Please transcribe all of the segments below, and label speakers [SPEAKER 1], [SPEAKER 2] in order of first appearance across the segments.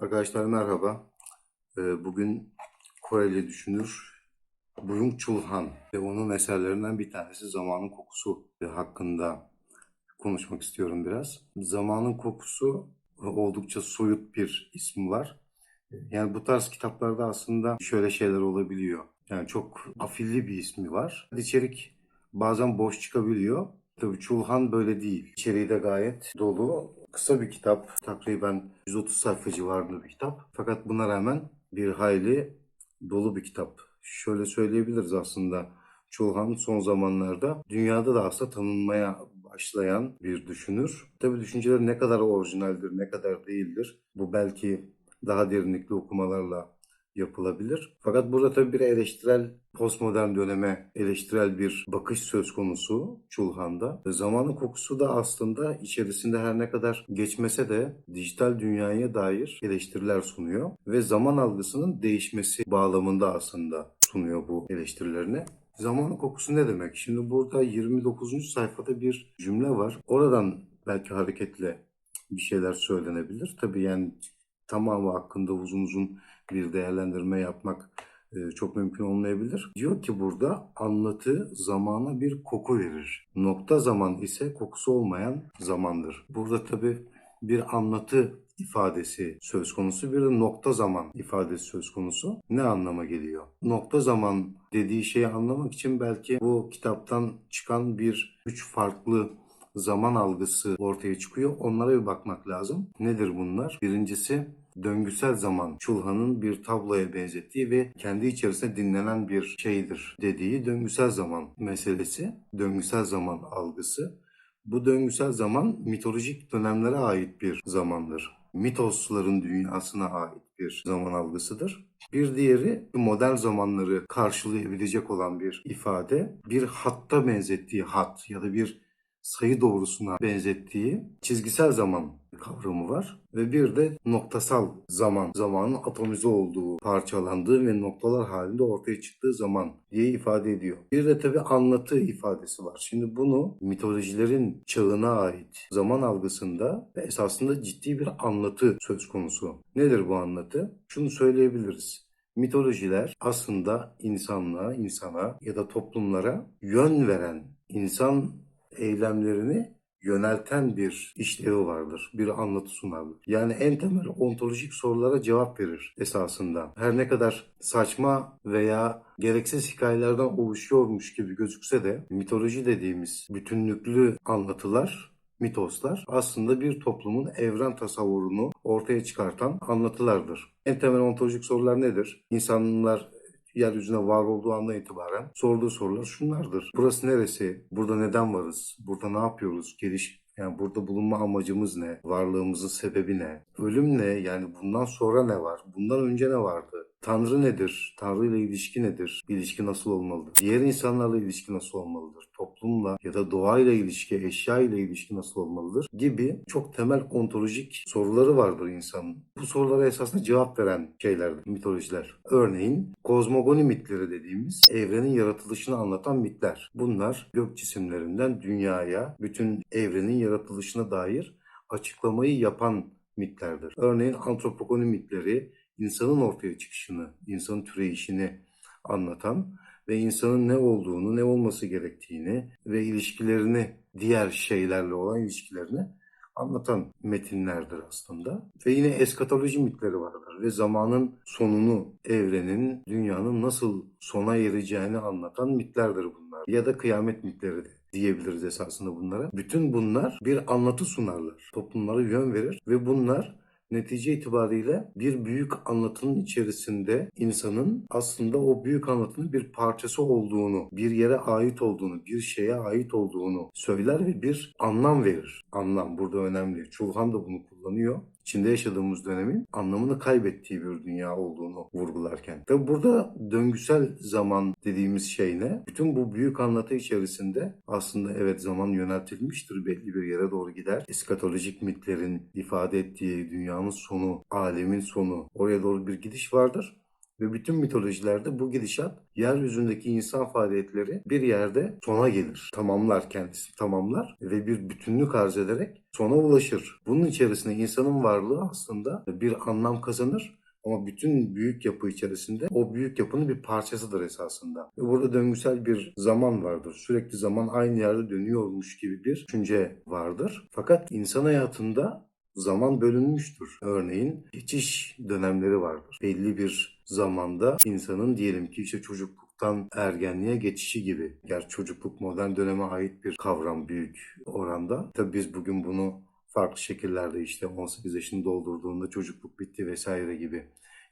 [SPEAKER 1] Arkadaşlar merhaba. Ee, Bugün Koreli düşünür Byung Chul Han ve onun eserlerinden bir tanesi Zamanın Kokusu hakkında konuşmak istiyorum biraz. Zamanın Kokusu oldukça soyut bir ismi var. Yani bu tarz kitaplarda aslında şöyle şeyler olabiliyor. Yani çok afilli bir ismi var. İçerik bazen boş çıkabiliyor. Tabii Çulhan böyle değil. İçeriği de gayet dolu. Kısa bir kitap. Takriben 130 sayfa civarında bir kitap. Fakat buna rağmen bir hayli dolu bir kitap. Şöyle söyleyebiliriz aslında. Çulhan son zamanlarda dünyada da aslında tanınmaya başlayan bir düşünür. Tabii düşünceleri ne kadar orijinaldir, ne kadar değildir. Bu belki daha derinlikli okumalarla yapılabilir. Fakat burada tabii bir eleştirel, postmodern döneme eleştirel bir bakış söz konusu Çulhan'da. Zamanın kokusu da aslında içerisinde her ne kadar geçmese de dijital dünyaya dair eleştiriler sunuyor. Ve zaman algısının değişmesi bağlamında aslında sunuyor bu eleştirilerini. Zamanın kokusu ne demek? Şimdi burada 29. sayfada bir cümle var. Oradan belki hareketle bir şeyler söylenebilir. Tabii yani tamamı hakkında uzun uzun bir değerlendirme yapmak e, çok mümkün olmayabilir. Diyor ki burada anlatı zamana bir koku verir. Nokta zaman ise kokusu olmayan zamandır. Burada tabii bir anlatı ifadesi söz konusu, bir de nokta zaman ifadesi söz konusu. Ne anlama geliyor? Nokta zaman dediği şeyi anlamak için belki bu kitaptan çıkan bir üç farklı zaman algısı ortaya çıkıyor. Onlara bir bakmak lazım. Nedir bunlar? Birincisi döngüsel zaman Çulhan'ın bir tabloya benzettiği ve kendi içerisinde dinlenen bir şeydir dediği döngüsel zaman meselesi, döngüsel zaman algısı. Bu döngüsel zaman mitolojik dönemlere ait bir zamandır. Mitosların dünyasına ait bir zaman algısıdır. Bir diğeri modern zamanları karşılayabilecek olan bir ifade, bir hatta benzettiği hat ya da bir sayı doğrusuna benzettiği çizgisel zaman kavramı var. Ve bir de noktasal zaman, zamanın atomize olduğu, parçalandığı ve noktalar halinde ortaya çıktığı zaman diye ifade ediyor. Bir de tabii anlatı ifadesi var. Şimdi bunu mitolojilerin çağına ait zaman algısında esasında ciddi bir anlatı söz konusu. Nedir bu anlatı? Şunu söyleyebiliriz. Mitolojiler aslında insanlığa, insana ya da toplumlara yön veren, insan eylemlerini yönelten bir işlevi vardır. Bir anlatı sunarlar. Yani en temel ontolojik sorulara cevap verir esasında. Her ne kadar saçma veya gereksiz hikayelerden oluşuyormuş gibi gözükse de mitoloji dediğimiz bütünlüklü anlatılar mitoslar aslında bir toplumun evren tasavvurunu ortaya çıkartan anlatılardır. En temel ontolojik sorular nedir? İnsanlar yeryüzüne var olduğu andan itibaren sorduğu sorular şunlardır. Burası neresi? Burada neden varız? Burada ne yapıyoruz? Geliş yani burada bulunma amacımız ne? Varlığımızın sebebi ne? Ölüm ne? Yani bundan sonra ne var? Bundan önce ne vardı? Tanrı nedir? Tanrı ile ilişki nedir? İlişki nasıl olmalıdır? Diğer insanlarla ilişki nasıl olmalıdır? Toplumla ya da doğayla ilişki, eşya ile ilişki nasıl olmalıdır? Gibi çok temel ontolojik soruları vardır insanın. Bu sorulara esasında cevap veren şeylerdir mitolojiler. Örneğin kozmogoni mitleri dediğimiz evrenin yaratılışını anlatan mitler. Bunlar gök cisimlerinden dünyaya, bütün evrenin yaratılışına dair açıklamayı yapan mitlerdir. Örneğin antropogoni mitleri insanın ortaya çıkışını, insanın türeyişini anlatan ve insanın ne olduğunu, ne olması gerektiğini ve ilişkilerini, diğer şeylerle olan ilişkilerini anlatan metinlerdir aslında. Ve yine eskatoloji mitleri vardır ve zamanın sonunu, evrenin, dünyanın nasıl sona ereceğini anlatan mitlerdir bunlar. Ya da kıyamet mitleri de diyebiliriz esasında bunlara. Bütün bunlar bir anlatı sunarlar. Toplumlara yön verir ve bunlar netice itibariyle bir büyük anlatının içerisinde insanın aslında o büyük anlatının bir parçası olduğunu, bir yere ait olduğunu, bir şeye ait olduğunu söyler ve bir anlam verir. Anlam burada önemli. Çulhan da bunu kullanıyor. İçinde yaşadığımız dönemin anlamını kaybettiği bir dünya olduğunu vurgularken. Tabi burada döngüsel zaman dediğimiz şey ne? Bütün bu büyük anlatı içerisinde aslında evet zaman yöneltilmiştir belli bir yere doğru gider. Eskatolojik mitlerin ifade ettiği dünyanın sonu, alemin sonu oraya doğru bir gidiş vardır. Ve bütün mitolojilerde bu gidişat yeryüzündeki insan faaliyetleri bir yerde sona gelir. Tamamlar kendisi tamamlar ve bir bütünlük arz ederek sona ulaşır. Bunun içerisinde insanın varlığı aslında bir anlam kazanır ama bütün büyük yapı içerisinde o büyük yapının bir parçasıdır esasında. Ve burada döngüsel bir zaman vardır. Sürekli zaman aynı yerde dönüyormuş gibi bir düşünce vardır. Fakat insan hayatında zaman bölünmüştür. Örneğin geçiş dönemleri vardır. Belli bir zamanda insanın diyelim ki işte çocukluktan ergenliğe geçişi gibi. Gerçi çocukluk modern döneme ait bir kavram büyük oranda. Tabii biz bugün bunu farklı şekillerde işte 18 yaşını doldurduğunda çocukluk bitti vesaire gibi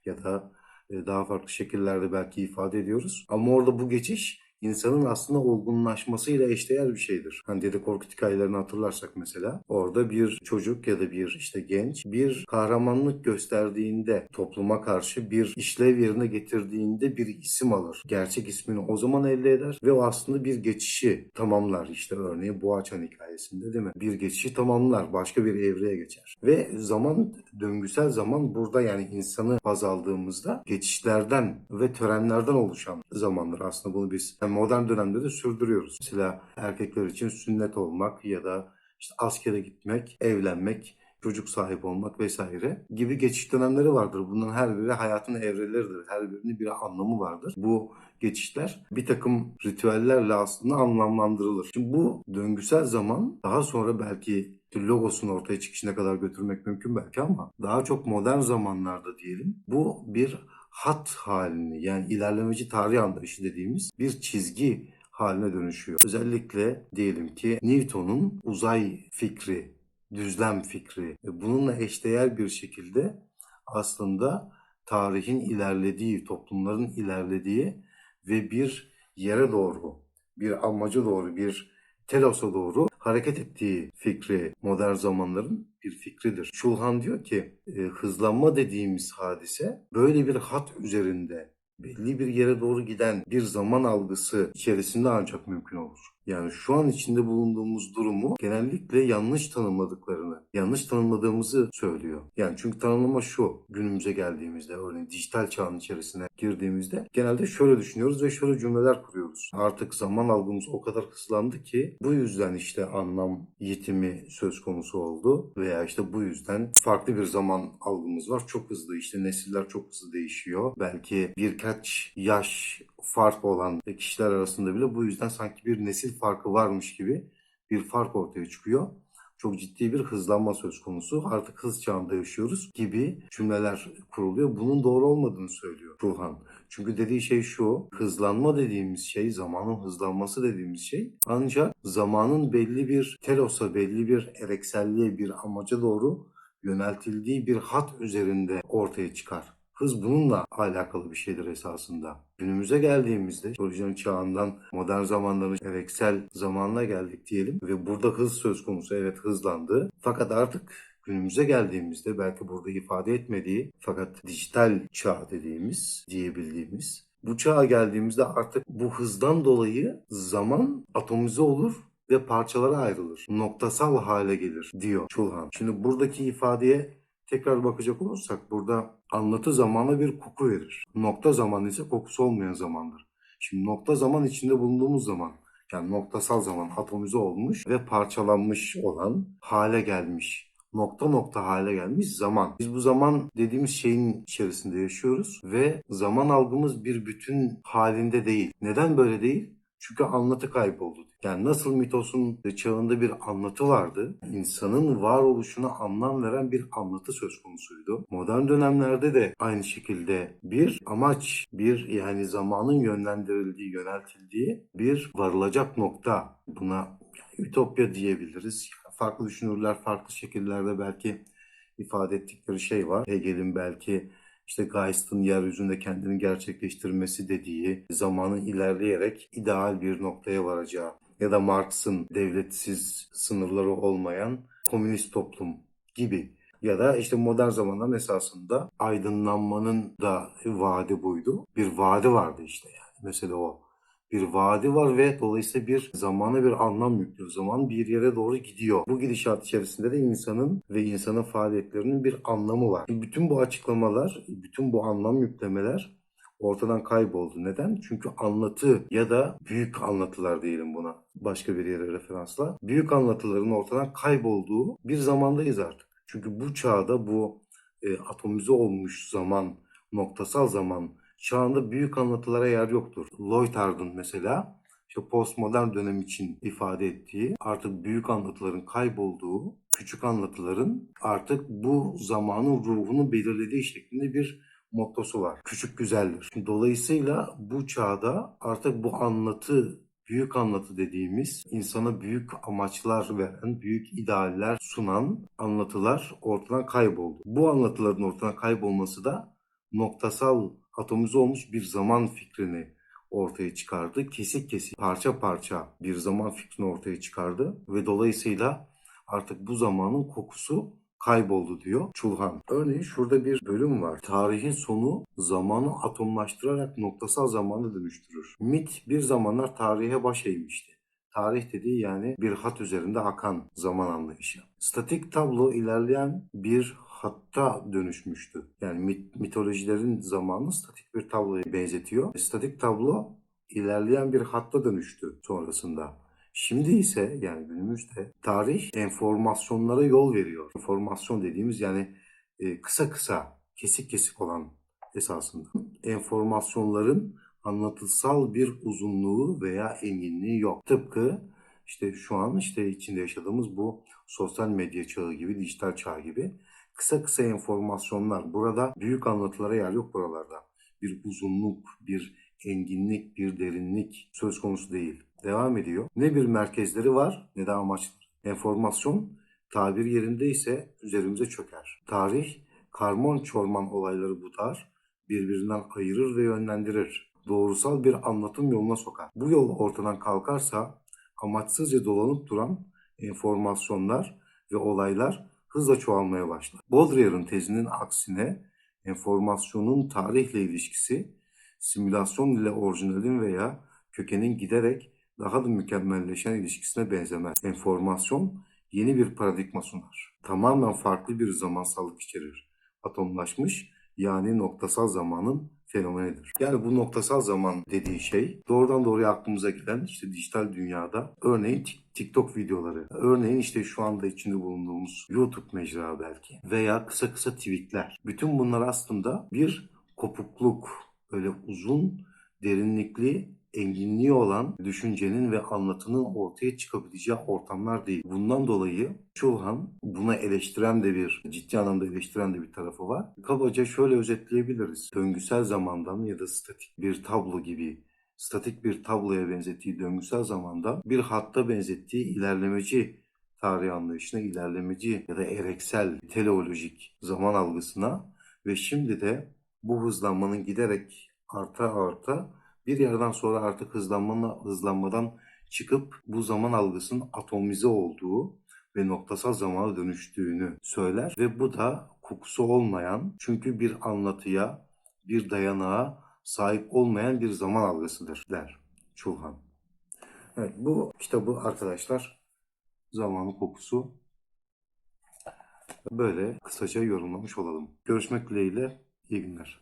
[SPEAKER 1] ya da e, daha farklı şekillerde belki ifade ediyoruz. Ama orada bu geçiş insanın aslında olgunlaşmasıyla eşdeğer bir şeydir. Hani Dede Korkut hikayelerini hatırlarsak mesela orada bir çocuk ya da bir işte genç bir kahramanlık gösterdiğinde topluma karşı bir işlev yerine getirdiğinde bir isim alır. Gerçek ismini o zaman elde eder ve o aslında bir geçişi tamamlar. İşte örneğin Boğaçan hikayesinde değil mi? Bir geçişi tamamlar. Başka bir evreye geçer. Ve zaman döngüsel zaman burada yani insanı baz aldığımızda geçişlerden ve törenlerden oluşan zamandır. Aslında bunu biz yani modern dönemde de sürdürüyoruz. Mesela erkekler için sünnet olmak ya da işte askere gitmek, evlenmek, çocuk sahibi olmak vesaire gibi geçiş dönemleri vardır. Bunların her biri hayatın evreleridir. Her birinin bir anlamı vardır. Bu geçişler bir takım ritüellerle aslında anlamlandırılır. Şimdi bu döngüsel zaman daha sonra belki logosun ortaya çıkışına kadar götürmek mümkün belki ama daha çok modern zamanlarda diyelim bu bir hat halini yani ilerlemeci tarih anlayışı dediğimiz bir çizgi haline dönüşüyor. Özellikle diyelim ki Newton'un uzay fikri, düzlem fikri ve bununla eşdeğer bir şekilde aslında tarihin ilerlediği, toplumların ilerlediği ve bir yere doğru, bir amaca doğru, bir telos'a doğru hareket ettiği fikri modern zamanların bir fikridir. Şulhan diyor ki e, hızlanma dediğimiz hadise böyle bir hat üzerinde belli bir yere doğru giden bir zaman algısı içerisinde ancak mümkün olur. Yani şu an içinde bulunduğumuz durumu genellikle yanlış tanımladıklarını, yanlış tanımladığımızı söylüyor. Yani çünkü tanımlama şu, günümüze geldiğimizde, örneğin dijital çağın içerisine girdiğimizde genelde şöyle düşünüyoruz ve şöyle cümleler kuruyoruz. Artık zaman algımız o kadar hızlandı ki bu yüzden işte anlam yitimi söz konusu oldu veya işte bu yüzden farklı bir zaman algımız var. Çok hızlı işte nesiller çok hızlı değişiyor. Belki birkaç yaş fark olan kişiler arasında bile bu yüzden sanki bir nesil farkı varmış gibi bir fark ortaya çıkıyor. Çok ciddi bir hızlanma söz konusu. Artık hız çağında yaşıyoruz gibi cümleler kuruluyor. Bunun doğru olmadığını söylüyor Ruhan. Çünkü dediği şey şu, hızlanma dediğimiz şey, zamanın hızlanması dediğimiz şey ancak zamanın belli bir telosa, belli bir erekselliğe, bir amaca doğru yöneltildiği bir hat üzerinde ortaya çıkar. Hız bununla alakalı bir şeydir esasında. Günümüze geldiğimizde teknolojinin çağından modern zamanların ereksel zamanına geldik diyelim ve burada hız söz konusu evet hızlandı. Fakat artık günümüze geldiğimizde belki burada ifade etmediği fakat dijital çağ dediğimiz diyebildiğimiz bu çağa geldiğimizde artık bu hızdan dolayı zaman atomize olur ve parçalara ayrılır. Noktasal hale gelir diyor Çulhan. Şimdi buradaki ifadeye tekrar bakacak olursak burada anlatı zamana bir koku verir. Nokta zaman ise kokusu olmayan zamandır. Şimdi nokta zaman içinde bulunduğumuz zaman yani noktasal zaman atomize olmuş ve parçalanmış olan hale gelmiş nokta nokta hale gelmiş zaman. Biz bu zaman dediğimiz şeyin içerisinde yaşıyoruz ve zaman algımız bir bütün halinde değil. Neden böyle değil? Çünkü anlatı kayboldu. Yani nasıl mitosun çağında bir anlatı vardı, insanın varoluşuna anlam veren bir anlatı söz konusuydu. Modern dönemlerde de aynı şekilde bir amaç, bir yani zamanın yönlendirildiği, yöneltildiği bir varılacak nokta. Buna ütopya diyebiliriz. Farklı düşünürler farklı şekillerde belki ifade ettikleri şey var. Hegel'in belki işte Geist'ın yeryüzünde kendini gerçekleştirmesi dediği zamanın ilerleyerek ideal bir noktaya varacağı ya da Marx'ın devletsiz sınırları olmayan komünist toplum gibi ya da işte modern zamanların esasında aydınlanmanın da vaadi buydu. Bir vaadi vardı işte yani. Mesela o bir vaadi var ve dolayısıyla bir zamana bir anlam yüklüyor. Zaman bir yere doğru gidiyor. Bu gidişat içerisinde de insanın ve insanın faaliyetlerinin bir anlamı var. Bütün bu açıklamalar, bütün bu anlam yüklemeler ortadan kayboldu. Neden? Çünkü anlatı ya da büyük anlatılar diyelim buna başka bir yere referansla. Büyük anlatıların ortadan kaybolduğu bir zamandayız artık. Çünkü bu çağda bu e, atomize olmuş zaman, noktasal zaman çağında büyük anlatılara yer yoktur. Lloyd mesela işte postmodern dönem için ifade ettiği artık büyük anlatıların kaybolduğu, küçük anlatıların artık bu zamanın ruhunu belirlediği şeklinde bir mottosu var. Küçük güzeldir. Dolayısıyla bu çağda artık bu anlatı büyük anlatı dediğimiz insana büyük amaçlar veren, büyük idealler sunan anlatılar ortadan kayboldu. Bu anlatıların ortadan kaybolması da noktasal atomize olmuş bir zaman fikrini ortaya çıkardı. Kesik kesik, parça parça bir zaman fikrini ortaya çıkardı ve dolayısıyla artık bu zamanın kokusu kayboldu diyor Çulhan. Örneğin şurada bir bölüm var. Tarihin sonu zamanı atomlaştırarak noktasal zamana dönüştürür. Mit bir zamanlar tarihe baş eğmişti. Tarih dediği yani bir hat üzerinde akan zaman anlayışı. Statik tablo ilerleyen bir hatta dönüşmüştü. Yani mit, mitolojilerin zamanı statik bir tabloya benzetiyor. Statik tablo ilerleyen bir hatta dönüştü sonrasında. Şimdi ise yani günümüzde tarih enformasyonlara yol veriyor. Enformasyon dediğimiz yani e, kısa kısa, kesik kesik olan esasında. Enformasyonların anlatısal bir uzunluğu veya enginliği yok. Tıpkı işte şu an işte içinde yaşadığımız bu sosyal medya çağı gibi, dijital çağ gibi kısa kısa enformasyonlar. Burada büyük anlatılara yer yok buralarda. Bir uzunluk, bir enginlik, bir derinlik söz konusu değil. Devam ediyor. Ne bir merkezleri var ne de amaçları. Enformasyon tabir yerinde ise üzerimize çöker. Tarih karmon çorman olayları budar, birbirinden ayırır ve yönlendirir. Doğrusal bir anlatım yoluna sokar. Bu yol ortadan kalkarsa amaçsızca dolanıp duran enformasyonlar ve olaylar hızla çoğalmaya başlar. Baudrillard'ın tezinin aksine enformasyonun tarihle ilişkisi simülasyon ile orijinalin veya kökenin giderek daha da mükemmelleşen ilişkisine benzemez. Enformasyon yeni bir paradigma sunar. Tamamen farklı bir zamansallık içerir. Atomlaşmış yani noktasal zamanın fenomenidir. Yani bu noktasal zaman dediği şey doğrudan doğruya aklımıza gelen işte dijital dünyada örneğin TikTok videoları, örneğin işte şu anda içinde bulunduğumuz YouTube mecra belki veya kısa kısa tweetler. Bütün bunlar aslında bir kopukluk, böyle uzun, derinlikli enginliği olan düşüncenin ve anlatının ortaya çıkabileceği ortamlar değil. Bundan dolayı Çulhan buna eleştiren de bir, ciddi anlamda eleştiren de bir tarafı var. Kabaca şöyle özetleyebiliriz. Döngüsel zamandan ya da statik bir tablo gibi statik bir tabloya benzettiği döngüsel zamanda bir hatta benzettiği ilerlemeci tarih anlayışına, ilerlemeci ya da ereksel, teleolojik zaman algısına ve şimdi de bu hızlanmanın giderek arta arta bir yerden sonra artık hızlanmanın hızlanmadan çıkıp bu zaman algısının atomize olduğu ve noktasal zamana dönüştüğünü söyler ve bu da kokusu olmayan çünkü bir anlatıya, bir dayanağa sahip olmayan bir zaman algısıdır der Çulhan. Evet bu kitabı arkadaşlar zamanın kokusu böyle kısaca yorumlamış olalım. Görüşmek dileğiyle iyi günler.